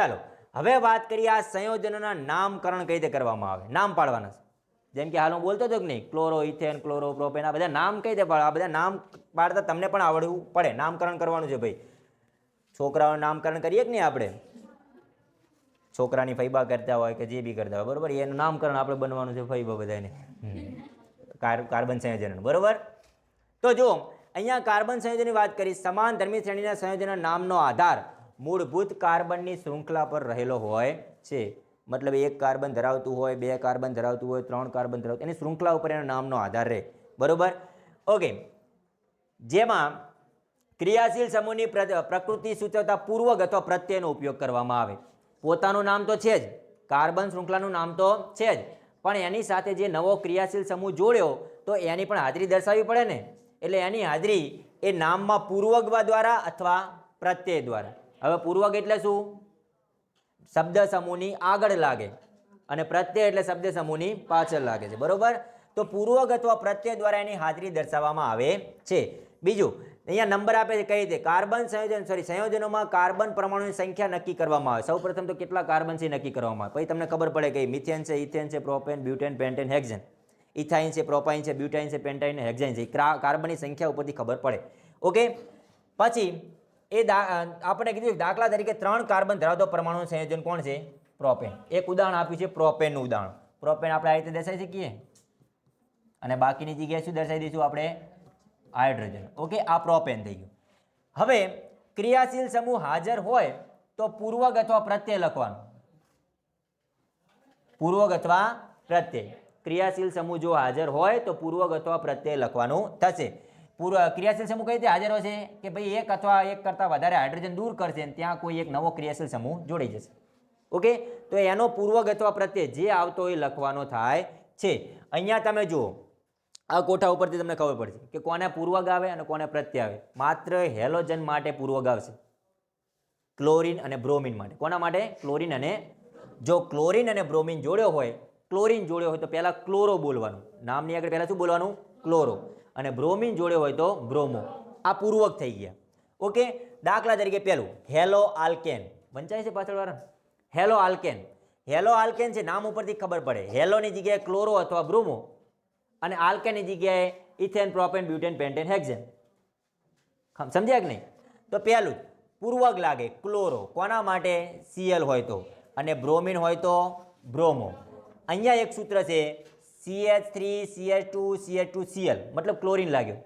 ચાલો, હવે વાત કરીએ આ સંયોજનોના નામકરણ કઈ રીતે કરવામાં આવે? નામ પાડવાના છે. જેમ કે હાલ હું બોલતો હતો કે નહીં ક્લોરો ઇથેન ક્લોરો પ્રોપેન આ બધા નામ કઈ રીતે આ બધા નામ પાડતા તમને પણ આવડવું પડે. નામકરણ કરવાનું છે ભાઈ. છોકરાઓનું નામકરણ કરીએ કે નહીં આપણે? છોકરાની ફૈબા કરતા હોય કે જે બી કરતા હોય, બરોબર? એનું નામકરણ આપણે બનવાનું છે ફૈબા બધાને. કાર્બન સંયોજનનું બરોબર? તો જો, અહીંયા કાર્બન સંયોજનની વાત કરી સમાન ધર્મી શ્રેણીના સંયોજનના નામનો આધાર મૂળભૂત કાર્બનની શૃંખલા પર રહેલો હોય છે. મતલબ એક કાર્બન ધરાવતું હોય, બે કાર્બન ધરાવતું હોય, ત્રણ કાર્બન ધરાવતું એની શૃંખલા ઉપર એના નામનો આધાર રહે. બરોબર? ઓકે. જેમાં ક્રિયાશીલ સમૂહની પ્ર- પ્રકૃતિ સૂચવતા પૂર્વક અથવા પ્રત્યયનો ઉપયોગ કરવામાં આવે. પોતાનું નામ તો છે જ. કાર્બન શૃંખલાનું નામ તો છે જ. પણ એની સાથે જે નવો ક્રિયાશીલ સમૂહ જોડ્યો, તો એની પણ હાજરી દર્શાવવી પડે ને? એટલે એની હાજરી એ નામમાં પૂર્વગવા દ્વારા અથવા પ્રત્યય દ્વારા. હવે પૂર્વક એટલે શું? શબ્દ સમૂહની આગળ લાગે અને પ્રત્યય એટલે શબ્દ સમૂહની પાછળ લાગે છે. બરોબર? તો પૂર્વક અથવા પ્રત્યય દ્વારા એની હાજરી દર્શાવવામાં આવે છે. બીજું, અહીંયા નંબર આપે છે કઈ રીતે કાર્બન સંયોજન સોરી સંયોજનોમાં કાર્બન પરમાણુની સંખ્યા નક્કી કરવામાં આવે. સૌપ્રથમ તો કેટલા કાર્બન છે નક્કી કરવામાં આવે? પછી તમને ખબર પડે કે મિથેન છે, ઇથેન છે, propane, butane, pentane, hexane. Ethyne છે, પ્રોપાઇન છે, બ્યુટાઇન છે, પેન્ટાઇન, હેક્ઝાઇન છે. ક્રા- કાર્બનની સંખ્યા ઉપરથી ખબર પડે. ઓકે? પછી એ આપણે કીધું દાખલા તરીકે ત્રણ કાર્બન ધરાવતો પરમાણુ સંયોજન કોણ છે? પ્રોપેન. એક ઉદાહરણ આપ્યું છે, પ્રોપેનનું ઉદાહરણ. પ્રોપેન આપણે આ રીતે દર્શાવી શકીએ? અને બાકીની જગ્યાએ શું દર્શાવી દઈશું આપણે? હાઇડ્રોજન. ઓકે, આ પ્રોપેન થઈ ગયું. હવે, ક્રિયાશીલ સમૂહ હાજર હોય તો પૂર્વક અથવા પ્રત્યય લખવાનું. પૂર્વક અથવા પ્રત્યય. ક્રિયાશીલ સમૂહ જો હાજર હોય તો પૂર્વક અથવા પ્રત્યય લખવાનું થશે. પૂર્વ ક્રિયાશીલ સમૂહ કઈ રીતે હાજર હશે કે ભાઈ એક અથવા એક કરતાં વધારે હાઇડ્રોજન દૂર કરશે અને ત્યાં કોઈ એક નવો ક્રિયાશીલ સમૂહ જોડાઈ જશે. ઓકે તો એનો પૂર્વક અથવા પ્રત્યે જે આવતો એ લખવાનો થાય છે. અહીંયા તમે જુઓ, આ કોઠા ઉપરથી તમને ખબર પડશે કે કોને પૂર્વક આવે અને કોને પ્રત્યે આવે. માત્ર હેલોજન માટે પૂર્વક આવશે. ક્લોરીન અને બ્રોમિન માટે. કોના માટે? ક્લોરિન અને જો ક્લોરીન અને બ્રોમિન જોડ્યો હોય, ક્લોરીન જોડ્યો હોય તો પહેલાં ક્લોરો બોલવાનું. નામની આગળ પહેલાં શું બોલવાનું? ક્લોરો. અને બ્રોમિન જોડે હોય તો બ્રોમો. આ પૂર્વક થઈ ગયા. ઓકે, દાખલા તરીકે પહેલું, હેલો આલ્કેન. વંચાય છે પાછળ વાળા હેલો આલ્કેન. હેલો આલ્કેન છે, નામ ઉપરથી ખબર પડે. હેલોની જગ્યાએ ક્લોરો અથવા બ્રોમો અને આલ્કેનની જગ્યાએ ethane, propane, butane, pentane, hexane. સમજ્યા કે નહીં? તો પહેલું, પૂર્વક લાગે ક્લોરો. કોના માટે? સીએલ હોય તો. અને બ્રોમિન હોય તો બ્રોમો. અહીંયા એક સૂત્ર છે CH three CH two CH two CL મતલબ ક્લોરિન લાગ્યો.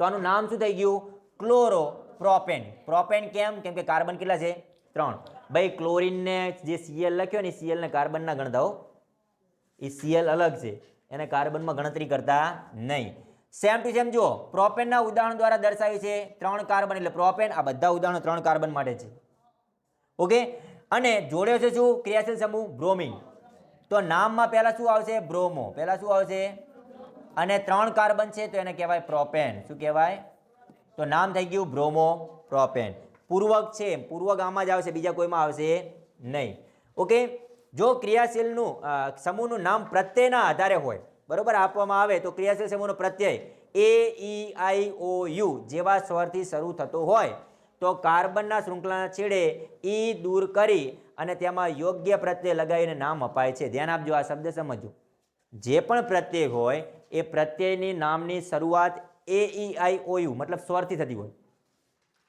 તો આનું નામ શું થઈ ગયું? ક્લોરો પ્રોપેન પ્રોપેન કેમ? કેમ કે કાર્બન કેટલા છે? ત્રણ. ભાઈ ક્લોરિનને જે સીએલ લખ્યો ને સીએલને કાર્બનના ગણતા એ સીએલ અલગ છે. એને કાર્બનમાં ગણતરી કરતા નહીં. સેમ ટુ સેમ જુઓ. પ્રોપેનના ઉદાહરણ દ્વારા દર્શાવ્યું છે ત્રણ કાર્બન, એટલે પ્રોપેન આ બધા ઉદાહરણો ત્રણ કાર્બન માટે છે. ઓકે અને જોડ્યો છે શું? ક્રિયાશીલ સમૂહ બ્રોમિન તો નામમાં પહેલાં શું આવશે? બ્રોમો. પહેલાં શું આવશે? અને ત્રણ કાર્બન છે તો એને કહેવાય પ્રોપેન. શું કહેવાય? તો નામ થઈ ગયું બ્રોમો પ્રોપેન. પૂર્વક છે પૂર્વક આમાં જ આવશે. બીજા કોઈમાં આવશે નહીં. ઓકે? જો ક્રિયાશીલનું સમૂહનું નામ પ્રત્યયના આધારે હોય, બરાબર, આપવામાં આવે, તો ક્રિયાશીલ સમૂહનો પ્રત્યય, એ, ઈ, આઈ, ઓ, યુ, જેવા સ્વરથી શરૂ થતો હોય, તો કાર્બનના શૃંખલાના છેડે ઈ દૂર કરી અને તેમાં યોગ્ય પ્રત્યય લગાવીને નામ અપાય છે. ધ્યાન આપજો, આ શબ્દ સમજો જે પણ પ્રત્યય હોય, એ પ્રત્યયની નામની શરૂઆત એ ઈ આઈ ઓ યુ મતલબ સ્વરથી થતી હોય.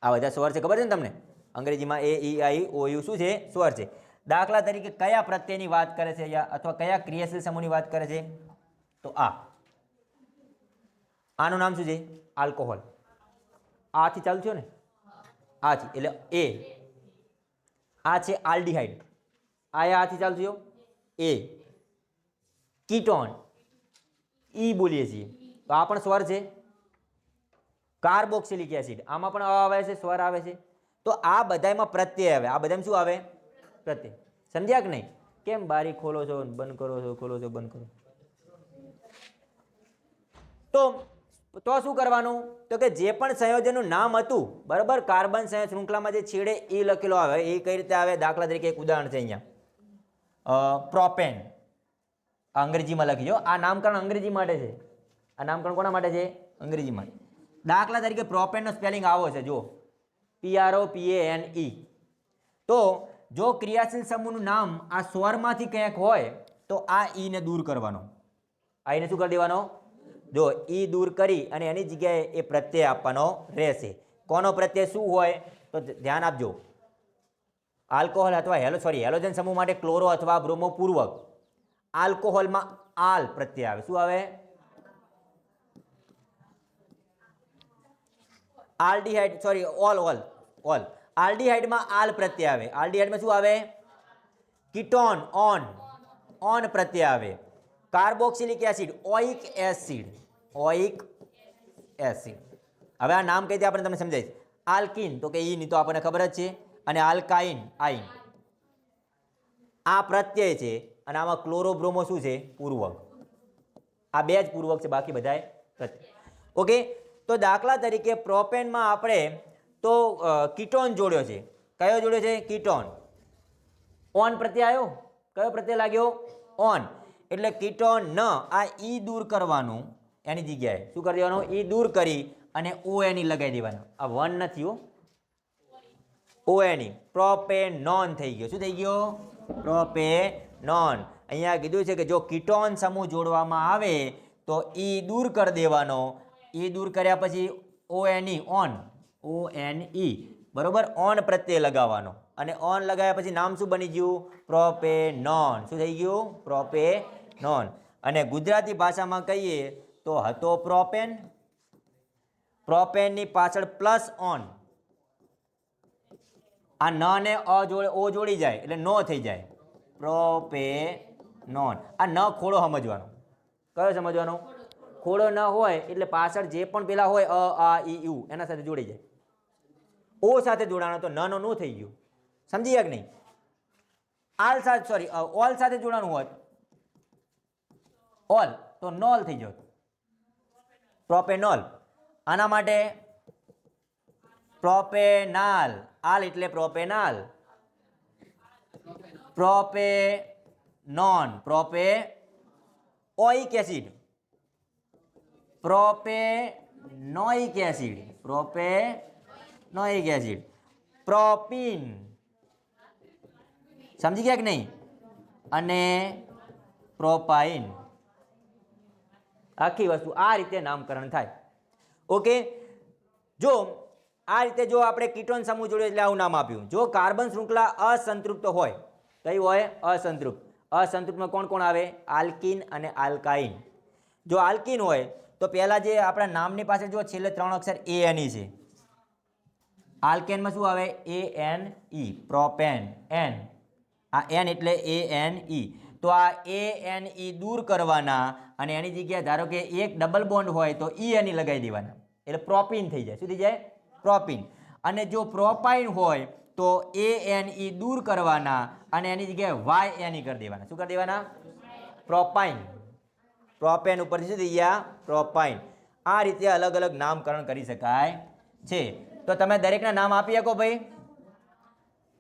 આ બધા સ્વર છે, ખબર છે ને તમને? અંગ્રેજીમાં એ ઈ આઈ ઓ યુ શું છે? સ્વર છે. દાખલા તરીકે કયા પ્રત્યયની વાત કરે છે અથવા કયા ક્રિયાશીલ સમૂહની વાત કરે છે? તો આ. આનું નામ શું છે? આલ્કોહોલ. આથી ચાલુ થયો ને? આથી, એટલે એ આ છે આલ્ડીહાઇડ. આ આથી ચાલુ થયો એ. કીટોન. ઈ બોલીએ છીએ. તો આ પણ સ્વર છે? Carboxylic acid. આમાં પણ આવે છે, સ્વર આવે છે. તો આ બધામાં પ્રત્યય આવે. આ બધામાં શું આવે? પ્રત્યય. સમજ્યા કે નહીં? કેમ બારી ખોલો છો બંધ કરો છો, ખોલો છો, બંધ કરો તો તો શું કરવાનું? તો કે જે પણ સંયોજનનું નામ હતું, બરાબર, કાર્બન સંયોજન શૃંખલામાં જે છેડે એ લખેલો આવે એ કઈ રીતે આવે? દાખલા તરીકે એક ઉદાહરણ છે અહીંયા. પ્રોપેન. અંગ્રેજીમાં લખીજો આ નામકરણ અંગ્રેજી માટે છે. આ નામકરણ કોના માટે છે? અંગ્રેજી માટે. દાખલા તરીકે પ્રોપેનનો સ્પેલિંગ આવો છે, જો. પીઆરઓ પીએ એન ઈ તો, જો ક્રિયાશીલ સમૂહનું નામ આ સ્વરમાંથી ક્યાંક હોય, તો આ ઈને દૂર કરવાનો. આ એને શું કરી દેવાનો? જો ઈ દૂર કરી અને એની જગ્યાએ એ પ્રત્યય આપવાનો રહેશે. કોનો પ્રત્યય શું હોય તો ધ્યાન આપજો. આલ્કોહોલ અથવા હેલો, સોરી, હેલોજન સમૂહ માટે ક્લોરો અથવા બ્રોમો આલ્કોહોલમાં આલ પ્રત્યય આવે. શું આવે? Aldehyde, sorry, ol ol ol. આલ્ડીહાઇડમાં al પ્રત્યય આવે. આલ્ડીહાઇડમાં શું આવે? Ketone, on. ઓન પ્રત્યય આવે. Carboxylic acid, oic acid. Oic acid. હવે આ નામ કહીથી આપણે તમને સમજાવીશ આલ્કિન. તો કે ઈની તો આપણને ખબર જ છે. અને આલ્કાઇન, આઇન. આ પ્રત્યય છે અને આમાં ક્લોરોબ્રોમો શું છે? પૂર્વક. આ બે જ પૂર્વક છે, બાકી બધાય પ્રત્યય. ઓકે? તો દાખલા તરીકે પ્રોપેનમાં આપણે તો કીટોન જોડ્યો છે. કયો જોડ્યો છે? કીટોન. ઓન પ્રત્યય આવ્યો કયો પ્રત્યય લાગ્યો? ઓન. એટલે કીટોન ન આ ઈ દૂર કરવાનું એની જગ્યાએ. શું કરી દેવાનું? એ દૂર કરી અને ઓ એની લગાવી દેવાનું. આ વન નથી હો. ઓ એની પ્રોપેનોન થઈ ગયો. શું થઈ ગયો? પ્રોપેનોન અહીંયા કીધું છે કે જો કીટોન સમૂહ જોડવામાં આવે તો એ દૂર કરી દેવાનો. એ દૂર કર્યા પછી O N one O N E બરોબર? ઓન પ્રત્યે લગાવવાનો. અને ઓન લગાવ્યા પછી નામ શું બની ગયું? પ્રોપેનોન શું થઈ ગયું? પ્રોપેનોન અને ગુજરાતી ભાષામાં કહીએ તો હતો પ્રોપેન. પ્રોપેનની પાછળ પ્લસ ઓન. આ ન ને અ જોડે, ઓ જોડી જાય એટલે નો થઈ જાય. પ્રોપે નોન આ ન ખોડો સમજવાનો. કયો સમજવાનો? ખોડો ન હોય એટલે પાછળ જે પણ પેલા હોય, અ, આ, ઈ, યુ, એના સાથે જોડી જાય. ઓ સાથે જોડાણો તો ન નો નું થઈ ગયું. સમજી ગયા કે નહીં? આલ સાથે સોરી ઓલ સાથે જોડાણું હોત, ઓલ, તો નોલ થઈ જત. પ્રોપેનોલ. આના માટે પ્રોપેનાલ. આલ એટલે propanal. Propanone propanoic acid. Propanoic acid. Propanoic acid. Propene. સમજી ગયા કે નહીં? અને પ્રોપાઇન. આખી વસ્તુ આ રીતે નામકરણ થાય. ઓકે? જો આ રીતે જો આપણે કીટોન સમૂહ જોડે એટલે આવું નામ આપ્યું. જો કાર્બન શૃંખલા અસંતૃપ્ત હોય કઈ હોય? અસંતૃપ્ત. અસંતૃપ્તમાં કોણ કોણ આવે? આલ્કિન અને આલ્કાઇન. જો આલ્કિન હોય, તો પહેલાં જે આપણા નામની પાસે જો છેલ્લે ત્રણ અક્ષર એ એન છે. આલ્કેનમાં શું આવે? A N E. Propane. N. આ એન એટલે એ એન ઈ. તો આ એ એન ઈ દૂર કરવાના અને એની જગ્યાએ ધારો કે એક ડબલ બોન્ડ હોય તો ઈ એની લગાવી દેવાના. એટલે પ્રોપીન થઈ જાય. શું થઈ જાય? પ્રોપીન અને જો પ્રોપાઇન હોય તો એ એન ઈ દૂર કરવાના અને એની જગ્યાએ વાય એની કરી દેવાના. શું કરી દેવાના? પ્રોપાઇન પ્રોપેન ઉપરથી શું થઈ ગયા? પ્રોપાઇન આ રીતે અલગ અલગ નામકરણ કરી શકાય છે. તો તમે દરેકના નામ આપી શકો ભાઈ?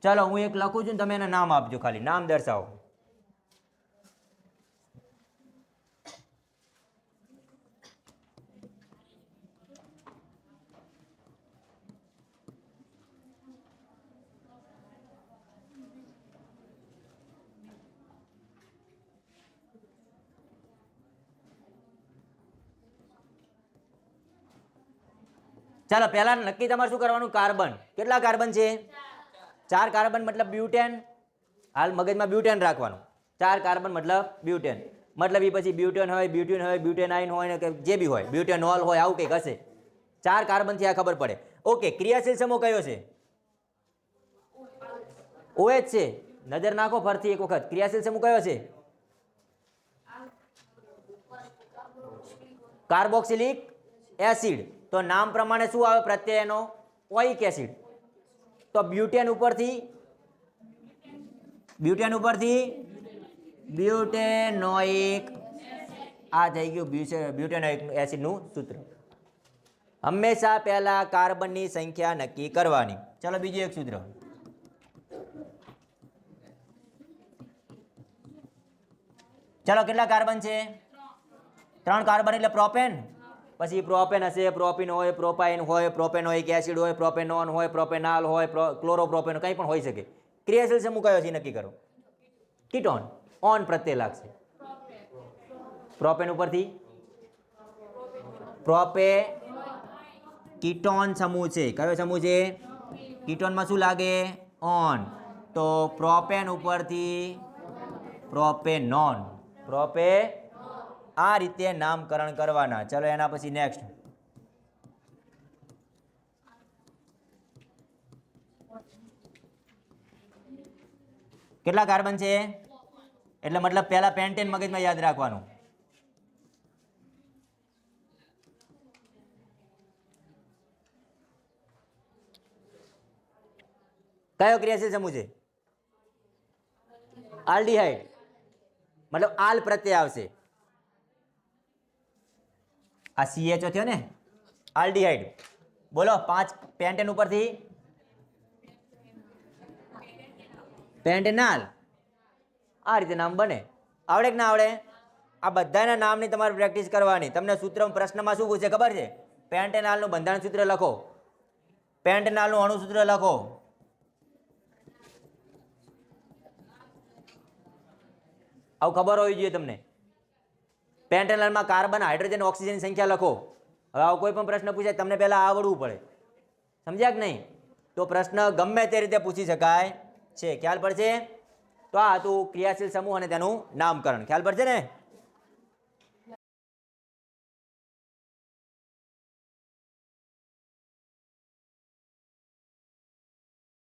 ચલો, હું એક લખું છું ને તમે એના નામ આપજો ખાલી. નામ દર્શાવો. ચાલો, પહેલા નક્કી તમારે શું કરવાનું? કાર્બન. કેટલા કાર્બન છે? ચાર કાર્બન મતલબ બ્યુટેન. હાલ મગજમાં બ્યુટેન રાખવાનું. ચાર કાર્બન મતલબ બ્યુટેન. મતલબ એ પછી બ્યુટેન હોય બ્યુટેન હોય, બ્યુટેનાઇન હોય ને કે જે બી હોય બ્યુટેનોલ હોય, આવું કંઈક હશે. ચાર કાર્બનથી આ ખબર પડે. ઓકે, ક્રિયાશીલ સમૂહ કયો છે? ઓએચ છે. નજર નાખો ફરતી એક વખત. ક્રિયાશીલ સમૂહ કયો છે? Carboxylic acid. તો નામ પ્રમાણે શું આવે પ્રત્યયનો? Oic acid. તો બ્યુટેન ઉપરથી બ્યુટેન ઉપરથી, બ્યુટેનોઇક. આ થઈ ગયું બ્યુટેનોઇક એસિડનું સૂત્ર. હંમેશા પહેલાં કાર્બનની સંખ્યા નક્કી કરવાની. ચલો બીજું એક સૂત્ર. ચલો, કેટલા કાર્બન છે? ત્રણ કાર્બન એટલે પ્રોપેન. પછી પ્રોપેન હશે પ્રોપિન હોય પ્રોપાઇન હોય પ્રોપેનોઇક એસિડ હોય પ્રોપેનોન હોય પ્રોપેનાલ હોય ક્લોરોપ્રોપેન કંઈ પણ હોઈ શકે. ક્રિયાશીલ સમૂહ કયો છે, નક્કી કરો. કીટોન ઓન પ્રત્યે લાગશે. પ્રોપેન ઉપરથી? પ્રોપે કીટોન સમૂહ છે. કયો સમૂહ છે? કીટોનમાં શું લાગે? ઓન તો પ્રોપેન ઉપરથી પ્રોપેનોન પ્રોપે આ રીતે નામકરણ કરવાના. ચલો એના પછી નેક્સ્ટ કેટલા કાર્બન છે? એટલે મતલબ પહેલા પેન્ટેન મગજમાં યાદ રાખવાનું. કયો ક્રિયાશીલ સમૂહ છે? આલ્ડીહાઇડ. મતલબ આલ પ્રત્યે આવશે. આ CHO થયો ને? આલ્ડીહાઇડ બોલો, પાંચ પેન્ટેન ઉપરથી. પેન્ટેનાલ આ રીતે નામ બને. આવડે કે ના આવડે? આ બધાના નામની તમારે પ્રેક્ટિસ કરવાની. તમને સૂત્ર પ્રશ્નમાં શું પૂછે ખબર છે? પેન્ટેનાલનું બંધારણ સૂત્ર લખો. પેન્ટેનાલનું અણુસૂત્ર લખો. આવું ખબર હોવી જોઈએ તમને. પેન્ટેનલમાં કાર્બન, હાઇડ્રોજન ઓક્સિજન સંખ્યા લખો. હવે આવો કોઈ પણ પ્રશ્ન પૂછાય, તમને પહેલાં આવડવું પડે. સમજ્યા કે નહીં? તો પ્રશ્ન ગમે તે રીતે પૂછી શકાય છે. ખ્યાલ પડશે? તો આ હતું ક્રિયાશીલ સમૂહ અને તેનું નામકરણ. ખ્યાલ પડશે ને?